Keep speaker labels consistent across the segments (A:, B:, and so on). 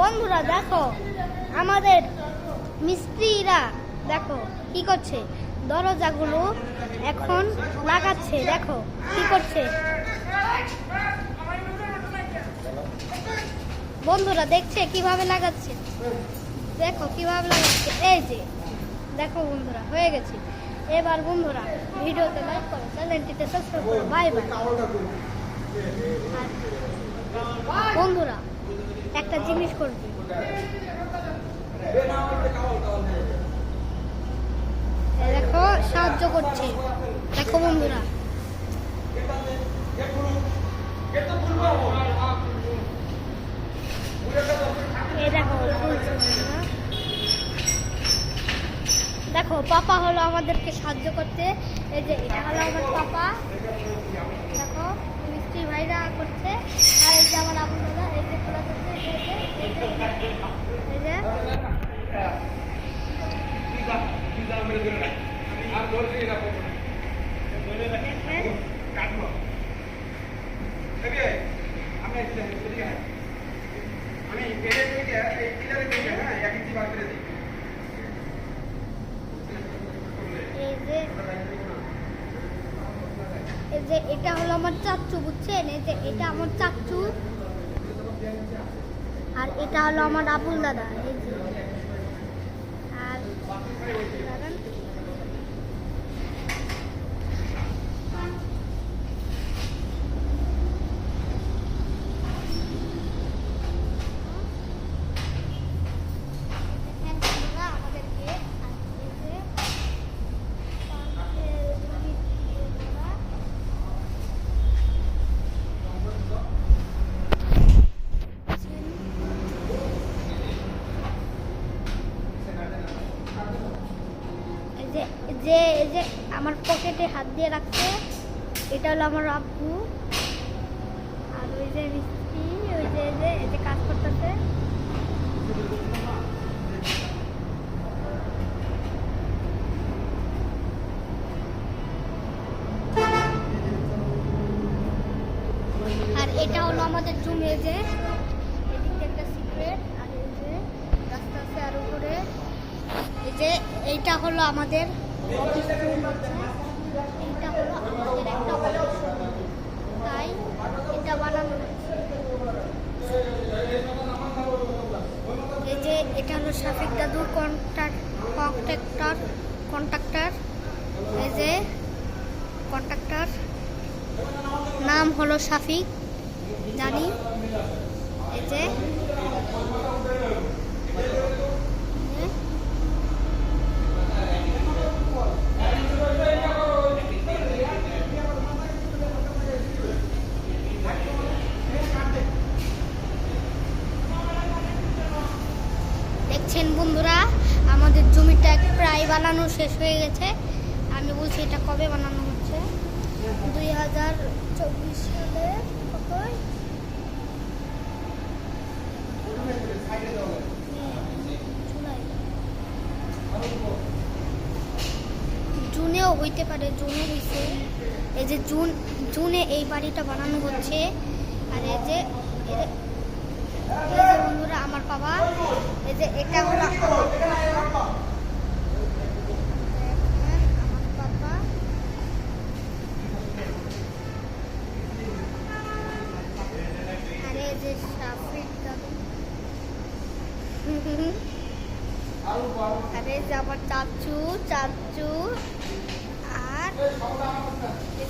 A: বন্ধুরা, দেখো, আমাদের মিস্ত্রিরা, দেখো, কি করছে? দরজাগুলো এখন লাগাচ্ছে, দেখো, কি করছে? বন্ধুরা, দেখছে কীভাবে লাগাচ্ছে? দেখো, কীভাবে লাগাচ্ছে? এই যে, দেখো বন্ধুরা, হয়ে গেছে। এবার বন্ধুরা, ভিডিওতে লাইক করো, চ্যানেলটিতে সাবস্ক্রাইব করো বাই বাই বন্ধুরা একটা জিনিস করবে। দেখো, সাহায্য করছে। দেখো বন্ধুরা। দেখো, পাপা হলো আমাদেরকে সাহায্য করতে। এই যে, এটা হলো আমার পাপা। দেখো, মিষ্টি ভাইরা করছে আর এই যে আমার আবু দাদা এই যে খোলা করছে এই যে এই যে এই যে দেখেন। এই যে এই যে এটা হলো আমার চাচ্চু, বুঝছেন? এই যে এটা আমার চাচ্চু। আর এটা হলো আমার আবুল দাদা, এই যে আর দাঁড়ান। দেখেন বন্ধুরা আমাদেরকে আজকে যে পাশের জমিটা এই যে যে এই যে আমার পকেটে হাত দিয়ে রাখছে। এটা হলো আমার আব্বু। আর ওই যে মিস্ত্রি ওই যে যে যে কাজ করতেছে। আর এটা হলো আমাদের জমি যে। এদিকে একটা সিক্রেট আর এই যে রাস্তা আছে আর উপরে। এই যে, এইটা হলো আমাদের এইটা হলো আমাদের একটা অফিস তাই এটা বানানো এই যে এটা হলো শাফিক দাদু কন্ট্রাক্ট কন্ট্রাক্টর কন্ট্রাক্টর এই যে কন্ট্রাক্টর নাম হলো শাফিক, জানি এই যে। দেখছেন বন্ধুরা আমাদের জমিটা প্রায় বানানো শেষ হয়ে গেছে। আমি বলছি, এটা কবে বানানো হচ্ছে? দুই হাজার চব্বিশ সালে জুলাই। জুনেও হইতে পারে জুনে হইছে। এই যে জুন, জুনে এই বাড়িটা বানানো হচ্ছে। আর এই এই যে বন্ধুরা, আমার বাবা, এই যে এটা হলো আমার বাবা। দেখেন, আমার বাবা আর এই যে দাদু আর আমার চাচু চাচু আর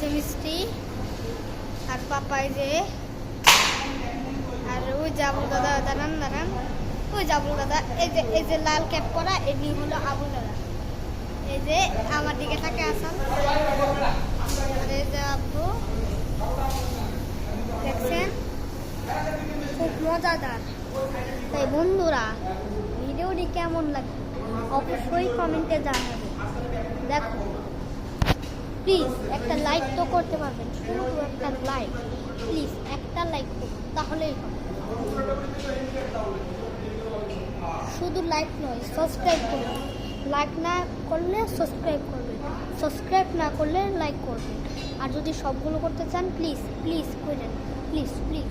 A: যে মিষ্টি আর পাপা এই যে। আর ওই যে আবুল দাদা, দাঁড়ান দাঁড়ান। ওই যে আবুল দাদা, এই যে এই যে লাল ক্যাপ পরা এমনি হলো আবুল দাদা। এই যে আমার দিকে থাকে আসান। আর যে আব্বু, দেখছেন? খুব মজাদার। তাই বন্ধুরা, ভিডিওটি কেমন লাগে অবশ্যই কমেন্টে জানাবে। দেখো প্লিজ একটা লাইক তো করতে পারবেন, শুধু একটা লাইক প্লিজ একটা লাইক তাহলেই শুধু লাইক নয় সাবস্ক্রাইব করুন লাইক না করলে সাবস্ক্রাইব করবেন সাবস্ক্রাইব না করলে লাইক করবেন আর যদি সবগুলো করতে চান প্লিজ প্লিজ করেন প্লিজ প্লিজ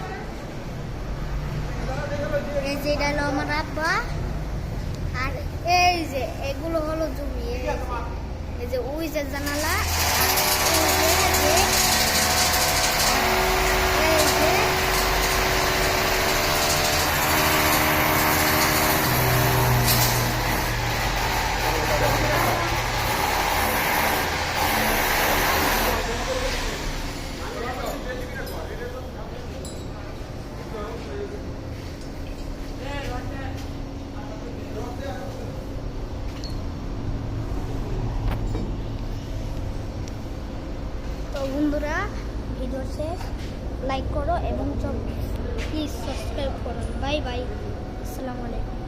A: এই যে এটা হলো আমার আব্বা। আর এই যে, এগুলো হলো জমি, এই যে- ওই যে জানালা এই যে- যে- এই যে বন্ধুরা ভিডিও শেষ। লাইক করো এবং প্লিজ সাবস্ক্রাইব করো। বাই বাই আসসালামু আলাইকুম।